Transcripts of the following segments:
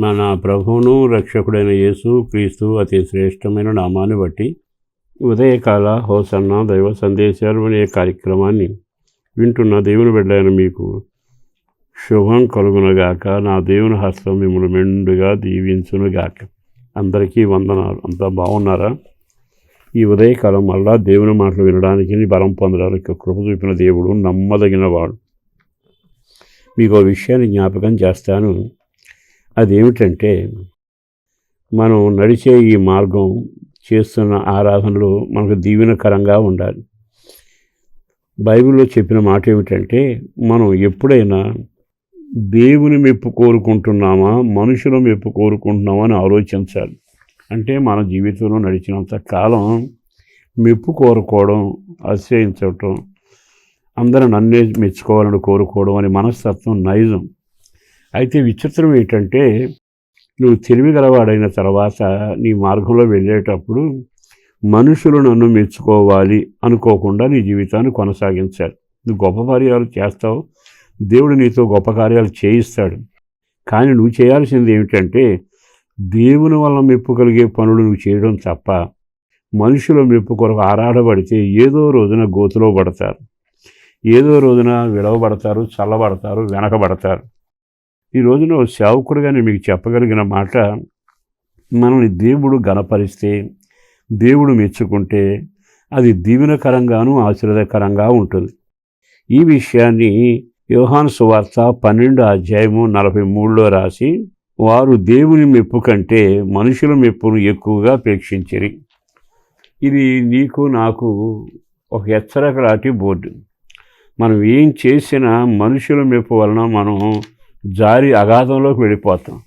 మన ప్రభువును రక్షకుడైన యేసు క్రీస్తు అతి శ్రేష్టమైన నామాన్ని బట్టి ఉదయకాల హోసన్న దైవ సందేశాలు అనే కార్యక్రమాన్ని వింటున్న దేవుని బిడ్డైన మీకు శుభం కలుగునగాక. నా దేవుని హస్తం మిమ్మల్ని మెండుగా దీవించునుగాక. అందరికీ వందనాలు. అంతా బాగున్నారా? ఈ ఉదయకాలం మళ్ళా దేవుని మాటలు వినడానికి బలం పొందడానికి కృప చూపిన దేవుడు నమ్మదగిన వాడు. మీకు ఒక విషయాన్ని జ్ఞాపకం చేస్తాను. అదేమిటంటే మనం నడిచే ఈ మార్గం చేస్తున్న ఆరాధనలు మనకు దీవెనకరంగా ఉండాలి. బైబిల్లో చెప్పిన మాట ఏమిటంటే మనం ఎప్పుడైనా దేవుని మెప్పు కోరుకుంటున్నామా మనుషుల మెప్పు కోరుకుంటున్నామా అని ఆలోచించాలి. అంటే మన జీవితంలో నడిచినంత కాలం మెప్పు కోరుకోవడం ఆశ్రయించటం అందరూ నన్నే మెచ్చుకోవాలని కోరుకోవడం అనే మనస్తత్వం నైజం. అయితే విచిత్రం ఏంటంటే నువ్వు తెలివి గలవాడైన తర్వాత నీ మార్గంలో వెళ్ళేటప్పుడు మనుషులు నన్ను మెచ్చుకోవాలి అనుకోకుండా నీ జీవితాన్ని కొనసాగించాలి నువ్వు గొప్ప కార్యాలు చేస్తావు. దేవుడు నీతో గొప్ప కార్యాలు చేయిస్తాడు. కానీ నువ్వు చేయాల్సింది ఏమిటంటే దేవుని వల్ల మెప్పు కలిగే పనులు నువ్వు చేయడం తప్ప మనుషుల మెప్పు కొరకు ఆరాడబడితే ఏదో రోజున గోతులో పడతారు. ఏదో రోజున విడవబడతారు చల్లబడతారు వెనకబడతారు. ఈ రోజున ఓ సేవకుడుగా నేను మీకు చెప్పగలిగిన మాట మనల్ని దేవుడు గణపరిస్తే దేవుడు మెచ్చుకుంటే అది దీవెనకరంగాను ఆశీర్వదకరంగా ఉంటుంది. ఈ విషయాన్ని యోహాన్ సువార్త పన్నెండు అధ్యాయము నలభై మూడులో రాసి వారు దేవుని మెప్పు కంటే మనుషుల మెప్పును ఎక్కువగా అపేక్షించరి ఇది నీకు నాకు ఒక హెచ్చరిక లాంటి బోర్డు. మనం ఏం చేసినా మనుషుల మెప్పు వలన మనం జారి అగాధంలోకి వెళ్ళిపోతాం.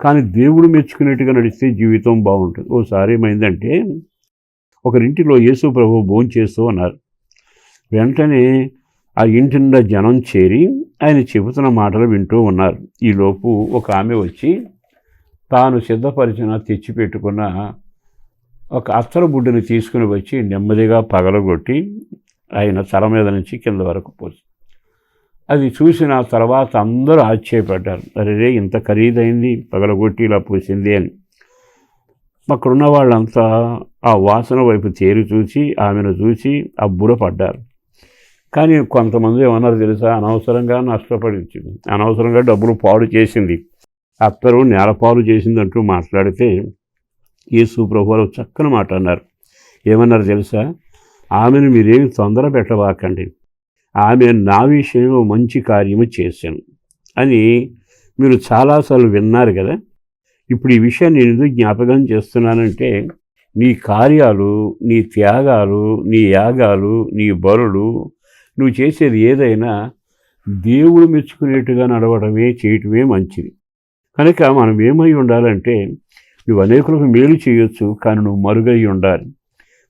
కానీ దేవుడు మెచ్చుకునేట్టుగా నడిస్తే జీవితం బాగుంటుంది. ఓసారి ఏమైందంటే ఒకరింటిలో యేసు ప్రభు భోంచేస్తూ అన్నారు ఉన్నారు. వెంటనే ఆ ఇంటి నిండా జనం చేరి ఆయన చెబుతున్న మాటలు వింటూ ఉన్నారు. ఈలోపు ఒక ఆమె వచ్చి తాను సిద్ధపరిచిన తెచ్చిపెట్టుకున్న ఒక అత్తర బుడ్డని తీసుకుని వచ్చి నెమ్మదిగా పగలగొట్టి ఆయన తల మీద నుంచి కింద వరకు పోసి అది చూసిన తర్వాత అందరూ ఆశ్చర్యపడ్డారు. అరే ఇంత ఖరీదైంది పగలగొట్టి ఇలా పూసింది అని. అక్కడున్న వాళ్ళంతా ఆ వాసన వైపు తేరు చూసి ఆమెను చూసి అబ్బురపడ్డారు కానీ కొంతమంది ఏమన్నారు తెలుసా? అనవసరంగా నష్టపడించింది. అనవసరంగా డబ్బులు పాడు చేసింది. అత్తరు నేలపాలు చేసిందంటూ మాట్లాడితే యేసు ప్రభువారు చక్కని మాట అన్నారు. ఏమన్నారు తెలుసా? ఆమెను మీరేమి తొందర పెట్టబాకండి ఆమె నా విషయంలో మంచి కార్యము చేశాను. అని మీరు చాలాసార్లు విన్నారు కదా? ఇప్పుడు ఈ విషయాన్ని నేను ఎందుకు జ్ఞాపకం చేస్తున్నానంటే నీ కార్యాలు నీ త్యాగాలు నీ యాగాలు నీ బరులు నువ్వు చేసేది ఏదైనా దేవుడు మెచ్చుకునేట్టుగా నడవడమే చేయటమే మంచిది. కనుక మనం ఏమై ఉండాలంటే నువ్వు అనేకులకు మేలు చేయొచ్చు కానీ నువ్వు మరుగై ఉండాలి.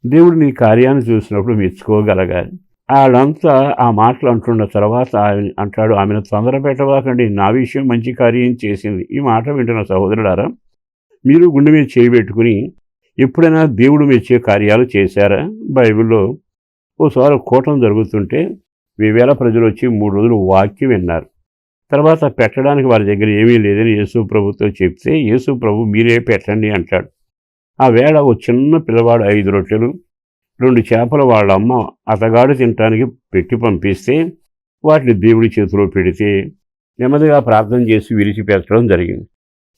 దేవుడు నీ కార్యాన్ని చూసినప్పుడు మెచ్చుకోగలగాలి. వాళ్ళంతా ఆ మాటలు అంటున్న తర్వాత అంటాడు ఆమెను తొందర పెట్టవాకండి నా విషయం మంచి కార్యం చేసింది. ఈ మాట వింటున్న సహోదరుడారా మీరు గుండె మీద చేయబెట్టుకుని ఎప్పుడైనా దేవుడు మెచ్చే కార్యాలు చేశారా? బైబిల్లో ఓసారి కూటం జరుగుతుంటే వేవేల ప్రజలు వచ్చి మూడు రోజులు వాక్యం విన్నారు. తర్వాత పెట్టడానికి వారి దగ్గర ఏమీ లేదని యేసు ప్రభుతో చెప్తే యేసు ప్రభు మీరే పెట్టండి అంటాడు. ఆ వేళ ఓ చిన్న పిల్లవాడు ఐదు రొట్టెలు రెండు చేపలు వాళ్ళ అమ్మ అతగాడు తినటానికి పెట్టి పంపిస్తే వాటిని దేవుడి చేతిలో పెడితే నెమ్మదిగా ప్రార్థన చేసి విరిచిపెట్టడం జరిగింది.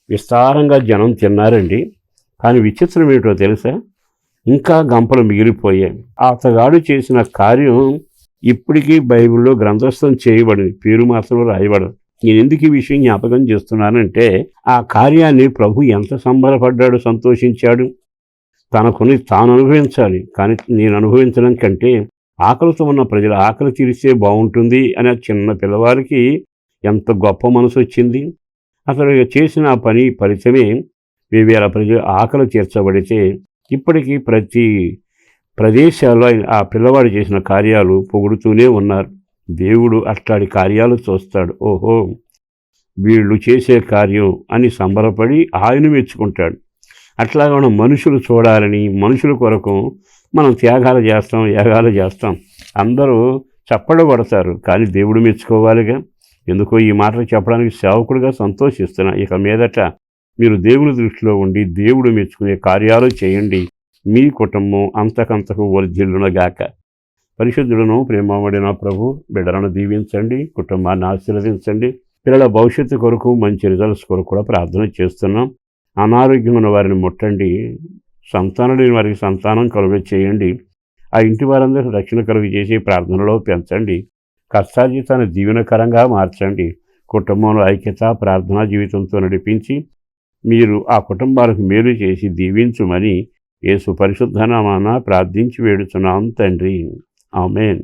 విస్తారంగా జనం తిన్నారండి. కానీ విచిత్రం ఏమిటో తెలుసా? ఇంకా గంపలు మిగిలిపోయాయి. అతగాడు చేసిన కార్యం ఇప్పటికీ బైబిల్లో గ్రంథస్థం చేయబడింది. పేరు మాత్రం రాయబడదు. నేను ఎందుకు ఈ విషయం జ్ఞాపకం చేస్తున్నానంటే ఆ కార్యాన్ని ప్రభు ఎంత సంబరపడ్డాడు సంతోషించాడు? తనకుని తాను అనుభవించాలి. కానీ నేను అనుభవించడం కంటే ఆకలితో ఉన్న ప్రజల ఆకలి తీరిస్తే బాగుంటుంది అనే చిన్న పిల్లవారికి ఎంత గొప్ప మనసు వచ్చింది. అతడు చేసిన పని ఫలితమే వేవేల ప్రజలు ఆకలి తీర్చబడితే ఇప్పటికీ ప్రతి ప్రదేశాల్లో ఆ పిల్లవాడు చేసిన కార్యాలు పొగుడుతూనే ఉన్నారు. దేవుడు అట్లాంటి కార్యాలు చూస్తాడు. ఓహో వీళ్ళు చేసే కార్యం అని సంబరపడి ఆయన మెచ్చుకుంటాడు. అట్లాగా మనం మనుషులు చూడాలని మనుషుల కొరకు మనం త్యాగాలు చేస్తాం యాగాలు చేస్తాం. అందరూ చప్పడు కొడతారు. కానీ దేవుడు మెచ్చుకోవాలిగా. ఎందుకో ఈ మాటలు చెప్పడానికి సేవకుడిగా సంతోషిస్తున్నా. ఇక మీదట మీరు దేవుని దృష్టిలో ఉండి దేవుడు మెచ్చుకునే కార్యాలు చేయండి. మీ కుటుంబం అంతకంతకు వర్ధిల్లునగాక పరిశుద్ధులను ప్రేమబడిన ప్రభు బిడ్డలను దీవించండి కుటుంబాన్ని ఆశీర్వదించండి. పిల్లల భవిష్యత్తు కొరకు మంచి రిజల్ట్స్ కొరకు కూడా ప్రార్థన చేస్తున్నాం. అనారోగ్యం ఉన్న వారిని ముట్టండి. సంతానం లేని వారికి సంతానం కలుగ చేయండి ఆ ఇంటి వారందరికీ రక్షణ కలుగు చేసి ప్రార్థనలో పెంచండి. కష్టాజీతాన్ని దీవెనకరంగా మార్చండి. కుటుంబంలో ఐక్యత ప్రార్థనా జీవితంతో నడిపించి మీరు ఆ కుటుంబాలకు మేలు చేసి దీవించుమని యేసు పరిశుద్ధనామాన ప్రార్థించి వేడుచున్నాం తండ్రి. ఆమెన్.